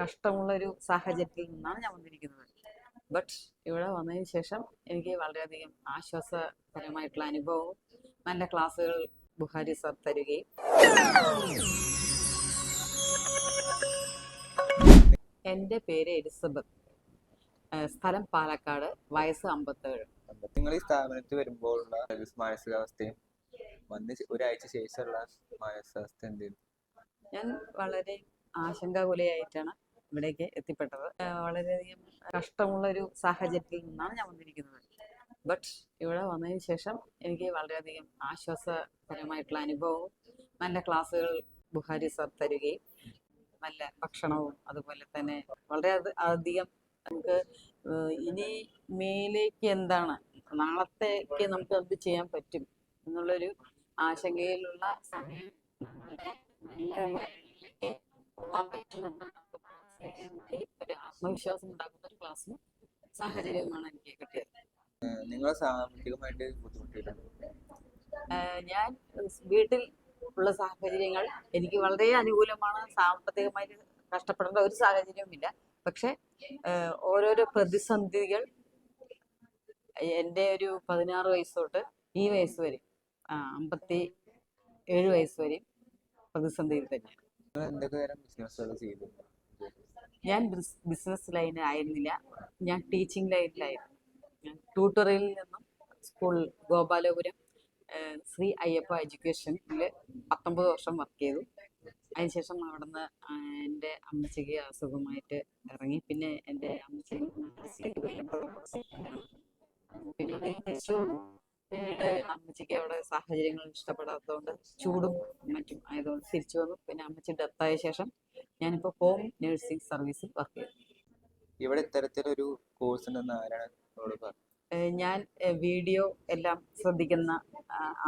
കഷ്ടമുള്ള ഒരു സാഹചര്യത്തിൽ നിന്നാണ് ഞാൻ വന്നിരിക്കുന്നത്. ബട്ട് ഇവിടെ വന്നതിന് ശേഷം എനിക്ക് വളരെയധികം ആശ്വാസപരമായിട്ടുള്ള അനുഭവവും നല്ല ക്ലാസ്സുകൾ ബുഹാരി സർ തരികയും. എന്റെ പേര് എലിസബത്ത്. സ്ഥലം പാലക്കാട് വയസ്സ് അമ്പത്തേഴ്. നിങ്ങൾ ഈ സ്ഥാപനത്തിൽ വരുമ്പോഴുള്ള മാനസികാവസ്ഥയും വന്ന് ഒരാഴ്ച ശേഷമുള്ള മാനസികാവസ്ഥ എന്തെങ്കിലും ഞാൻ വളരെ ആശങ്കാകുലയായിട്ടാണ് ഇവിടേക്ക് എത്തിപ്പെട്ടത്. വളരെയധികം കഷ്ടമുള്ള ഒരു സാഹചര്യത്തിൽ നിന്നാണ് ഞാൻ വന്നിരിക്കുന്നത്. ബട്ട് ഇവിടെ വന്നതിന് ശേഷം എനിക്ക് വളരെയധികം ആശ്വാസപരമായിട്ടുള്ള അനുഭവവും നല്ല ക്ലാസ്സുകൾ ബുഹാരി സർ തരികയും നല്ല ഭക്ഷണവും അതുപോലെ തന്നെ വളരെ അധികം നമുക്ക് ഇനി മേലേക്ക് എന്താണ് നാളത്തേക്ക് നമുക്ക് എന്ത് ചെയ്യാൻ പറ്റും എന്നുള്ളൊരു ആശങ്കയിലുള്ള സമയം. ഒരു ആത്മവിശ്വാസം ഉണ്ടാക്കുന്ന ഒരു ക്ലാസ്സും സാഹചര്യവുമാണ് എനിക്ക് കിട്ടിയത് നിങ്ങൾ സാമ്പത്തികമായിട്ട് ബുദ്ധിമുട്ടിയിട്ടുണ്ട് ഞാൻ വീട്ടിൽ ഉള്ള സാഹചര്യങ്ങൾ എനിക്ക് വളരെ അനുകൂലമാണ്. സാമ്പത്തികമായി കഷ്ടപ്പെടേണ്ട ഒരു സാഹചര്യവുമില്ല. പക്ഷെ ഓരോരോ പ്രതിസന്ധികൾ എന്റെ ഒരു പതിനാറ് വയസ്സ് തൊട്ട് ഈ വയസ്സ് വരെ അമ്പത്തി ഏഴ് വയസ്സ് വരെയും പ്രതിസന്ധിയിൽ തന്നെയാണ്. എന്തൊക്കെ തരം ബിസിനസ്സുകൾ ചെയ്തു ഞാൻ ബിസിനസ് ലൈനിൽ ആയിരുന്നില്ല. ഞാൻ ടീച്ചിങ് ലൈനിലായിരുന്നു. ഞാൻ ട്യൂട്ടറിൽ നിന്നും സ്കൂൾ ഗോപാലപുരം ശ്രീ അയ്യപ്പ എഡ്യൂക്കേഷനിൽ പത്തൊമ്പത് വർഷം വർക്ക് ചെയ്തു. അതിനുശേഷം അവിടുന്ന് എന്റെ അമ്മച്ചിക്ക് അസുഖമായിട്ട് ഇറങ്ങി. പിന്നെ എന്റെ അമ്മച്ചി അമ്മച്ചിക്ക് അവിടെ സാഹചര്യങ്ങൾ ഇഷ്ടപ്പെടാത്തതുകൊണ്ട് ചൂടും മറ്റും ആയതുകൊണ്ട് തിരിച്ചു വന്നു. പിന്നെ അമ്മച്ചി ഡെത്തായ ശേഷം ഞാനിപ്പോൾ ഹോം നഴ്സിംഗ് സർവീസിൽ വർക്ക് ചെയ്യുന്നു. ഇവിടെ ഇത്തരത്തിലൊരു കോഴ്സ് ഉണ്ടെന്ന് ആരാണ് ഞാൻ വീഡിയോ എല്ലാം ശ്രദ്ധിക്കുന്ന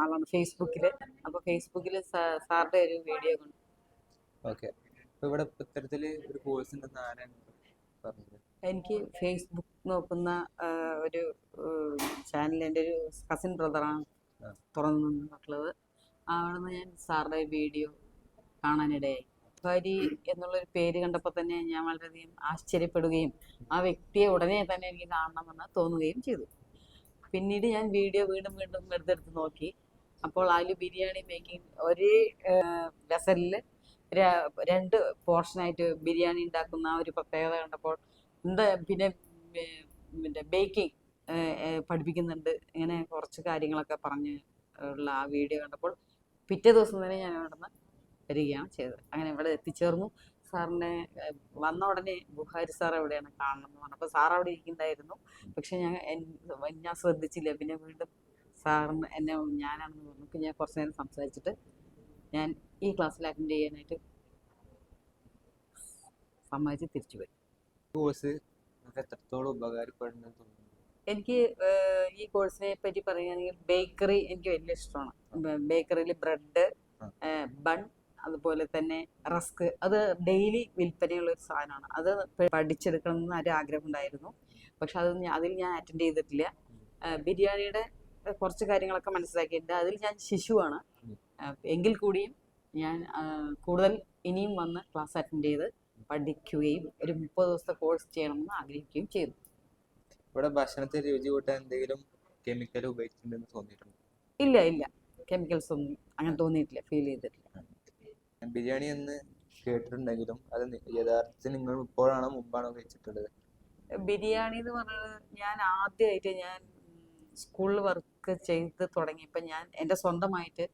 ആളാണ് ഫേസ്ബുക്കിൽ അപ്പോൾ ഫേസ്ബുക്കിൽ സാറിന്റെ ഒരു വീഡിയോ കണ്ടു. ഓക്കെ. ഇവിടെ ഒരു കോഴ്സ് ഉണ്ടെന്ന് ആരാണ് പറഞ്ഞത്? എനിക്ക് ഫേസ്ബുക്ക് നോക്കുന്ന ഒരു ചാനൽ എന്റെ ഒരു കസിൻ ബ്രദറാണ്. തുറന്നു നിന്നിട്ടുള്ളത്. അവിടെ നിന്ന് ഞാൻ സാറിന്റെ വീഡിയോ കാണാനിടയായി. ഭാരി എന്നുള്ളൊരു പേര് കണ്ടപ്പോൾ തന്നെ ഞാൻ വളരെയധികം ആശ്ചര്യപ്പെടുകയും ആ വ്യക്തിയെ ഉടനെ തന്നെ എനിക്ക് കാണണമെന്ന് തോന്നുകയും ചെയ്തു. പിന്നീട് ഞാൻ വീഡിയോ വീണ്ടും വീണ്ടും എടുത്തെടുത്ത് നോക്കി. അപ്പോൾ അതിൽ ബിരിയാണി മേക്കിംഗ് ഒരേ വെസലിൽ രണ്ട് പോർഷനായിട്ട് ബിരിയാണി ഉണ്ടാക്കുന്ന ഒരു പ്രത്യേകത കണ്ടപ്പോൾ എന്താ പിന്നെ പിന്നെ ബേക്കിംഗ് പഠിപ്പിക്കുന്നുണ്ട് ഇങ്ങനെ കുറച്ച് കാര്യങ്ങളൊക്കെ പറഞ്ഞ് ഉള്ള ആ വീഡിയോ കണ്ടപ്പോൾ പിറ്റേ ദിവസം തന്നെ ഞാൻ അവിടെ നിന്ന് വരികയാണ് ചെയ്തത്. അങ്ങനെ ഇവിടെ എത്തിച്ചേർന്നു. സാറിനെ വന്ന ഉടനെ ബുഹാരി സാർ എവിടെയാണ് കാണണം എന്ന് പറഞ്ഞപ്പോൾ സാർ അവിടെ ഇരിക്കുന്നുണ്ടായിരുന്നു. പക്ഷെ ഞാൻ ഞാൻ ശ്രദ്ധിച്ചില്ല. പിന്നെ വീണ്ടും സാറിന് എന്നെ ഞാനാണെന്ന് പറഞ്ഞു. പിന്നെ ഞാൻ കുറച്ച് നേരം സംസാരിച്ചിട്ട് ഞാൻ ഈ ക്ലാസ്സിൽ അറ്റൻഡ് ചെയ്യാനായിട്ട് സമ്മതിച്ച് തിരിച്ചു വരും കോഴ്സ് എത്രത്തോളം ഉപകാരപ്പെടുന്നു എനിക്ക് ഈ കോഴ്സിനെ പറ്റി പറയുകയാണെങ്കിൽ ബേക്കറി എനിക്ക് വലിയ ഇഷ്ടമാണ്. ബേക്കറിയിൽ ബ്രെഡ് ബൺ അതുപോലെ തന്നെ റസ്ക്. അത് ഡെയിലി വിൽപ്പനയുള്ള ഒരു സാധനമാണ്. അത് പഠിച്ചെടുക്കണം എന്ന് ഒരു ആഗ്രഹം ഉണ്ടായിരുന്നു പക്ഷെ അത് അതിൽ ഞാൻ അറ്റൻഡ് ചെയ്തിട്ടില്ല. ബിരിയാണിയുടെ കുറച്ച് കാര്യങ്ങളൊക്കെ മനസ്സിലാക്കിയിട്ടുണ്ട്. അതിൽ ഞാൻ ശിശുവാണ്. എങ്കിൽ കൂടിയും ഞാൻ കൂടുതൽ ഇനിയും വന്ന് ക്ലാസ് അറ്റൻഡ് ചെയ്ത് പഠിക്കുകയും ഒരു മുപ്പത് ദിവസത്തെ കോഴ്സ് ചെയ്യണമെന്ന് ആഗ്രഹിക്കുകയും ചെയ്തു. ഇവിടെ ഭക്ഷണത്തിൽ രുചി കൂട്ടാൻ എന്തെങ്കിലും കെമിക്കൽ ഉപയോഗിച്ചിട്ടുണ്ടെന്ന് തോന്നിയിട്ടുണ്ട്? ഇല്ല ഇല്ല. കെമിക്കൽസ് ഒന്നും അങ്ങനെ തോന്നിയിട്ടില്ല. ഫീൽ ചെയ്തിട്ടില്ല. ബിരിയാണി എന്ന് കേട്ടിട്ടുണ്ടെങ്കിലും അത് യഥാർത്ഥത്തിൽ നിങ്ങൾ ഇപ്പോഴാണോ മുമ്പാണോ കഴിച്ചിട്ടുള്ളത്? ബിരിയാണി എന്ന് പറഞ്ഞത് ഞാൻ ആദ്യമായിട്ട് ഞാൻ സ്കൂളിൽ വർക്ക് ചെയ്ത് തുടങ്ങിയപ്പോൾ ഞാൻ എന്റെ സ്വന്തമായിട്ട്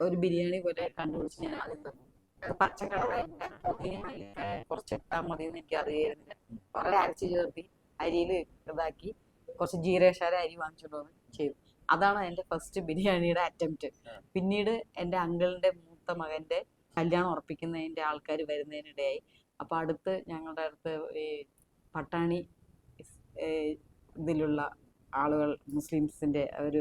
ഒരു ബിരിയാണി പോലെ കണ്ടുപിടിച്ച് ഞാൻ ആദ്യം തന്നു. അത് പച്ചക്കളറായിട്ട് കുറച്ച് ഇട്ടാൽ മതി എന്ന് എനിക്ക് അറിയായിരുന്നില്ല കുറെ അരച്ച് ചേർത്തി അരിയിൽ ഇതാക്കി കുറച്ച് ജീരകശാല അരി വാങ്ങിച്ചുകൊണ്ട് ചെയ്തു. അതാണ് എന്റെ ഫസ്റ്റ് ബിരിയാണിയുടെ അറ്റംപ്റ്റ് പിന്നീട് എന്റെ അങ്കിളിന്റെ മൂത്ത മകന്റെ കല്യാണം ഉറപ്പിക്കുന്നതിന്റെ ആൾക്കാർ വരുന്നതിനിടയായി. അപ്പോൾ അടുത്ത് ഞങ്ങളുടെ അടുത്ത് ഈ പട്ടാണി ഇതിലുള്ള ആളുകൾ മുസ്ലിംസിന്റെ ഒരു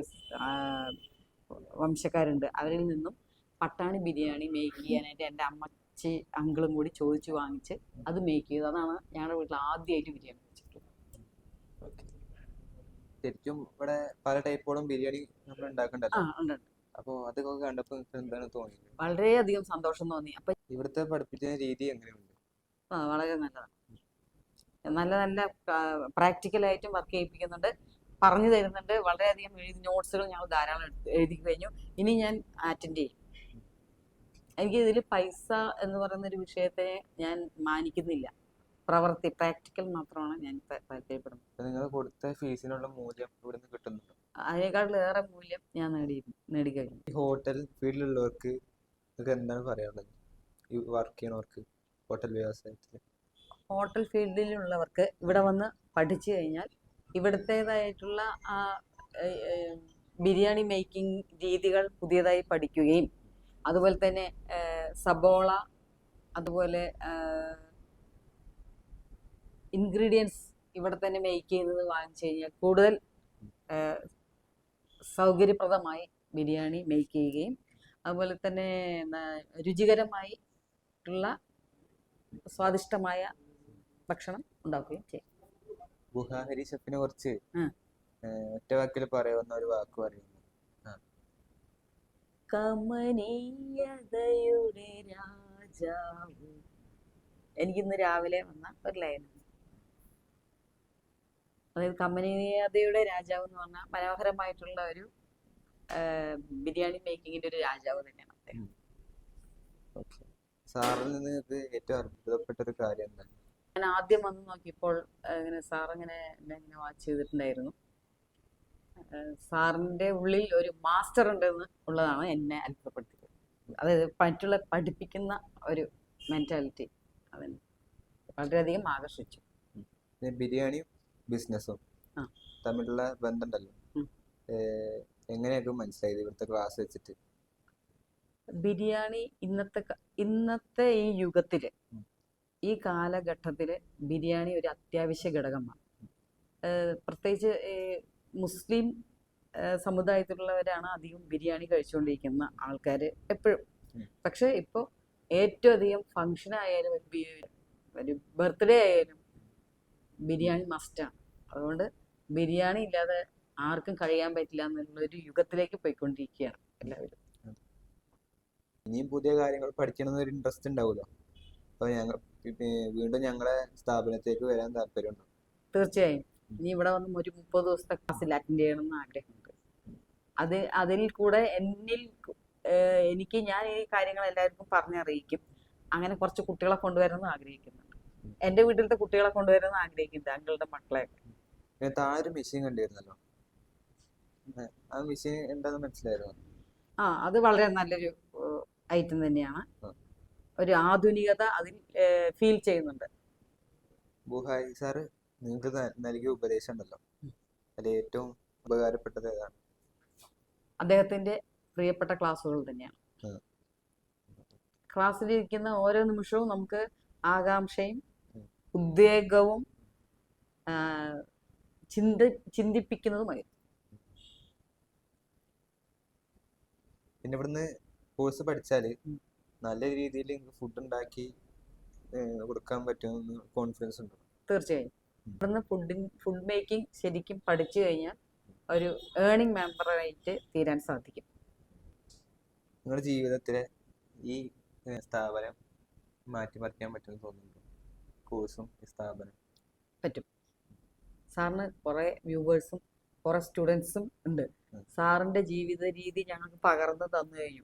വംശക്കാരുണ്ട്. അവരിൽ നിന്നും പട്ടാണി ബിരിയാണി മേക്ക് ചെയ്യാനായിട്ട് എന്റെ അമ്മച്ചി അങ്കിളും കൂടി ചോദിച്ചു വാങ്ങിച്ച് അത് മേക്ക് ചെയ്തു. അതാണ് ഞങ്ങളുടെ വീട്ടിൽ ആദ്യമായിട്ട് ബിരിയാണി. ശരിക്കും ഇവിടെ പല ടൈപ്പോളം ബിരിയാണി നമ്മൾ ഉണ്ടാക്കണ്ടല്ലോ? ഉണ്ട് ഉണ്ട്. അപ്പോൾ അതൊക്കെ കണ്ടപ്പോൾ എന്താണ് തോന്നിയത്? വളരെയധികം സന്തോഷം തോന്നി. അപ്പൊ ഇവിടുത്തെ പഠിപ്പിക്കുന്ന രീതി എങ്ങനെയുണ്ട്? ആ വളരെ നല്ലതാണ്. നല്ല നല്ല പ്രാക്ടിക്കലായിട്ടും വർക്ക് ചെയ്യിപ്പിക്കുന്നുണ്ട്. പറഞ്ഞു തരുന്നുണ്ട്. വളരെയധികം എഴുതി നോട്ട്സുകൾ ഞങ്ങൾ ധാരാളം എഴുതി കഴിഞ്ഞു. ഇനി ഞാൻ അറ്റൻഡ് ചെയ്യും. എനിക്ക് ഇതിൽ പൈസ എന്ന് പറയുന്ന ഒരു വിഷയത്തെ ഞാൻ മാനിക്കുന്നില്ല. പ്രവൃത്തി പ്രാക്ടിക്കൽ മാത്രമാണ് ഞാൻ പരിചയപ്പെടുന്നത് നിങ്ങൾ കൊടുത്ത ഫീസിനുള്ള മൂല്യം കിട്ടുന്നുണ്ടോ? അതിനേക്കാളിലേറെ മൂല്യം ഞാൻ നേടി നേടിക്കഴിഞ്ഞു. ഈ ഹോട്ടൽ ഫീൽഡിലുള്ളവർക്ക് നിങ്ങൾക്ക് എന്താണ് പറയാനുള്ളത്? ഈ വർക്ക് ചെയ്യണവർക്ക് ഹോട്ടൽ വ്യവസായത്തിൽ ഹോട്ടൽ ഫീൽഡിലുള്ളവർക്ക് ഇവിടെ വന്ന് പഠിച്ചു കഴിഞ്ഞാൽ ഇവിടുത്തേതായിട്ടുള്ള ആ ബിരിയാണി മേക്കിംഗ് രീതികൾ പുതിയതായി പഠിക്കുകയും അതുപോലെ തന്നെ സബോള അതുപോലെ ഇൻഗ്രീഡിയൻസ് ഇവിടെ തന്നെ മേക്ക് ചെയ്യുന്നത് വാങ്ങിച്ചു കഴിഞ്ഞാൽ കൂടുതൽ സൗകര്യപ്രദമായി ബിരിയാണി മേക്ക് ചെയ്യുകയും അതുപോലെ തന്നെ രുചികരമായി ഉള്ള സ്വാദിഷ്ടമായ ഭക്ഷണം ഉണ്ടാക്കുകയും ചെയ്യും. ഗുഹാഹരി ഷെഫിനെ കുറിച്ച് ഒറ്റ വാക്കിൽ പറയുന്ന ഒരു വാക്ക് പറയുന്നു. കമനീയതയുടെ രാജാവ്. എനിക്കിന്ന് രാവിലെ വന്ന ഒരു ലൈനാണ് അതായത് കമനീയതയുടെ രാജാവ് എന്ന് പറഞ്ഞാൽ മനോഹരമായിട്ടുള്ള ഒരു ബിരിയാണി മേക്കിങ്ങിന്റെ ഒരു രാജാവ് തന്നെയാണ് അദ്ദേഹം. സാറിൽ നിന്ന് ഏറ്റവും അത്ഭുതപ്പെട്ട ഒരു കാര്യം എന്താണ് ഞാൻ ആദ്യം വന്ന് നോക്കിയപ്പോൾ ഇങ്ങനെ സാർ ഇങ്ങനെ എന്നെ ഇങ്ങനെ വാച്ച് ചെയ്തിട്ടുണ്ടായിരുന്നു. സാറിന്റെ ഉള്ളിൽ ഒരു മാസ്റ്റർ ഉണ്ടെന്ന് ഉള്ളതാണ് എന്നെ അത്ഭുതപ്പെടുത്തിയത്. അതായത് മറ്റുള്ള പഠിപ്പിക്കുന്ന ഒരു മെന്റാലിറ്റി അതിന് വളരെയധികം ആകർഷിച്ചു. ബിരിയാണിയും ബിസിനസ്സും. തമ്മിലുള്ള ബന്ധമുണ്ടല്ലോ. എങ്ങനെയൊക്കെ മനസ്സിലായത് ഇവിടുത്തെ ക്ലാസ് വെച്ചിട്ട്? ബിരിയാണി ഇന്നത്തെ ഇന്നത്തെ ഈ യുഗത്തിൽ ഈ കാലഘട്ടത്തിൽ ബിരിയാണി ഒരു അത്യാവശ്യ ഘടകമാണ്. പ്രത്യേകിച്ച് മുസ്ലിം സമുദായത്തിലുള്ളവരാണ് അധികം ബിരിയാണി കഴിച്ചുകൊണ്ടിരിക്കുന്ന ആൾക്കാർ എപ്പോഴും. പക്ഷേ ഇപ്പോൾ ഏറ്റവും അധികം ഫങ്ഷൻ ആയാലും ഒരു ബർത്ത്ഡേ ആയാലും ബിരിയാണി മസ്റ്റാണ് അതുകൊണ്ട് ബിരിയാണി ഇല്ലാതെ ആർക്കും കഴിയാൻ പറ്റില്ല എന്നുള്ളൊരു യുഗത്തിലേക്ക് പോയിക്കൊണ്ടിരിക്കുകയാണ് എല്ലാവരും. ഇനിയും പുതിയ കാര്യങ്ങൾ പഠിക്കണം ഒരു ഇൻട്രസ്റ്റ് ഉണ്ടാവുമല്ലോ? അപ്പൊ ഞങ്ങൾ വീണ്ടും ഞങ്ങളെ സ്ഥാപനത്തേക്ക് വരാൻ താല്പര്യമുണ്ടോ? തീർച്ചയായും. ഇനി ഇവിടെ വന്ന് ഒരു മുപ്പത് ദിവസത്തെ ക്ലാസ്സിൽ അറ്റൻഡ് ചെയ്യണം എന്ന് ആഗ്രഹമുണ്ട്. അത് അതിൽ കൂടെ എന്നിൽ എനിക്ക് ഞാൻ ഈ കാര്യങ്ങൾ എല്ലാവർക്കും പറഞ്ഞറിയിക്കും. അങ്ങനെ കുറച്ച് കുട്ടികളെ കൊണ്ടുവരണം ആഗ്രഹിക്കുന്നുണ്ട് എന്റെ വീട്ടിലത്തെ കുട്ടികളെ കൊണ്ടുവരാൻ ആഗ്രഹിക്കുന്നത് താങ്കളുടെ മക്കളെ. താഴെ ഒരു മെഷീൻ കണ്ടിരുന്നല്ലോ? ആ മെഷീൻ എന്താന്ന് മനസ്സിലായിരുന്നു ആ അത് വളരെ നല്ലൊരു ഐറ്റം തന്നെയാണ്. ഒരു ആധുനികത അതിൽ ഫീൽ ചെയ്യുന്നുണ്ട്. ബുഹാരി സാറ് നിങ്ങൾക്ക് നൽകിയ ഉപദേശം ഉണ്ടല്ലോ. അതിൽ ഏറ്റവും ഉപകാരപ്പെട്ടത് ഏതാണ്? അദ്ദേഹത്തിന്റെ പ്രിയപ്പെട്ട ക്ലാസ്സുകൾ തന്നെയാണ്. ക്ലാസ്സിലിരിക്കുന്ന ഓരോ നിമിഷവും നമുക്ക് ആകാംക്ഷയും. ഉദ്വേഗവും ചിന്ത ചിന്തിപ്പിക്കുന്നതുമായി. പിന്നെ ഇവിടുന്ന് കോഴ്സ് പഠിച്ചാൽ നല്ല രീതിയിൽ ഫുഡ് ഉണ്ടാക്കി കൊടുക്കാൻ പറ്റുമെന്ന് കോൺഫിഡൻസ് ഉണ്ട്. തീർച്ചയായും. ഇവിടുന്ന് ഫുഡിങ് ഫുഡ് മേക്കിംഗ് ശരിക്കും പഠിച്ചു കഴിഞ്ഞാൽ ഒരു ഏണിംഗ് മെമ്പറായിട്ട് തീരാൻ സാധിക്കും. നിങ്ങളുടെ ജീവിതത്തിലെ ഈ സ്ഥാപനം മാറ്റിമറിക്കാൻ പറ്റുമെന്ന് തോന്നുന്നുണ്ടോ? കോഴ്സും ഈ പറ്റും. സാറിന് കുറേ വ്യൂവേഴ്സും കുറേ സ്റ്റുഡൻസും ഉണ്ട്. സാറിന്റെ ജീവിത രീതി ഞങ്ങൾക്ക് പകർന്നു തന്നു കഴിഞ്ഞു.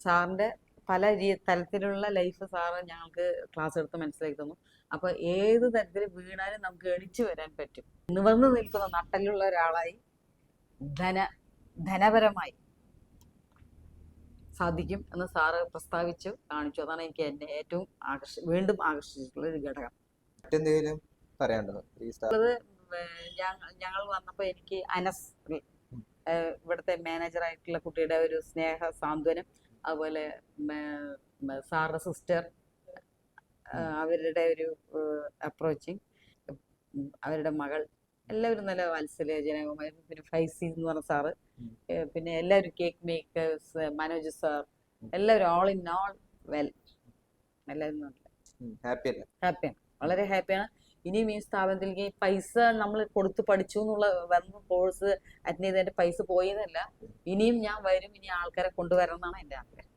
സാറിന്റെ പല രീ തരത്തിലുള്ള ലൈഫ് സാറ് ഞങ്ങൾക്ക് ക്ലാസ് എടുത്ത് മനസ്സിലാക്കി തന്നു. അപ്പൊ ഏത് തരത്തിൽ വീണാലും നമുക്ക് എണിച്ചു വരാൻ പറ്റും. നിവർന്നു നിൽക്കുന്ന നട്ടലുള്ള ഒരാളായി ധന ധനപരമായി സാധിക്കും എന്ന് സാറ് പ്രസ്താവിച്ചു കാണിച്ചു. അതാണ് എനിക്ക് എന്നെ ഏറ്റവും ആകർഷി വീണ്ടും ആകർഷിച്ചിട്ടുള്ള ഒരു ഘടകം. മറ്റെന്തെങ്കിലും പറയാനുണ്ടോ ഞങ്ങൾ വന്നപ്പോൾ എനിക്ക് അനസ് ഇവിടുത്തെ മാനേജർ ആയിട്ടുള്ള കുട്ടിയുടെ ഒരു സ്നേഹ സാന്ത്വനം അതുപോലെ സാറിന്റെ സിസ്റ്റർ അവരുടെ ഒരു അപ്രോച്ചിങ് അവരുടെ മകൾ എല്ലാവരും നല്ല വാത്സല്യ വാത്സല്യജനകമായിരുന്നു പിന്നെ ഫൈസി എന്ന് പറഞ്ഞ സാറ്. പിന്നെ എല്ലാവരും കേക്ക് മേക്കേഴ്സ് മനോജ് സാർ എല്ലാവരും ഓൾ ഇൻ ഓൾ വെൽ എല്ലാവരും നല്ല ഹാപ്പി അല്ലേ? ഹാപ്പിയാണ് വളരെ ഹാപ്പിയാണ് ഇനിയും ഈ സ്ഥാപനത്തിലേക്ക് പൈസ നമ്മൾ കൊടുത്ത് പഠിച്ചു എന്നുള്ള വന്ന കോഴ്സ് അറ്റൻഡ് ചെയ്തതിന്റെ പൈസ പോയതല്ല. ഇനിയും ഞാൻ വരും ഇനി ആൾക്കാരെ കൊണ്ടുവരണം എന്നാണ് എന്റെ ആഗ്രഹം.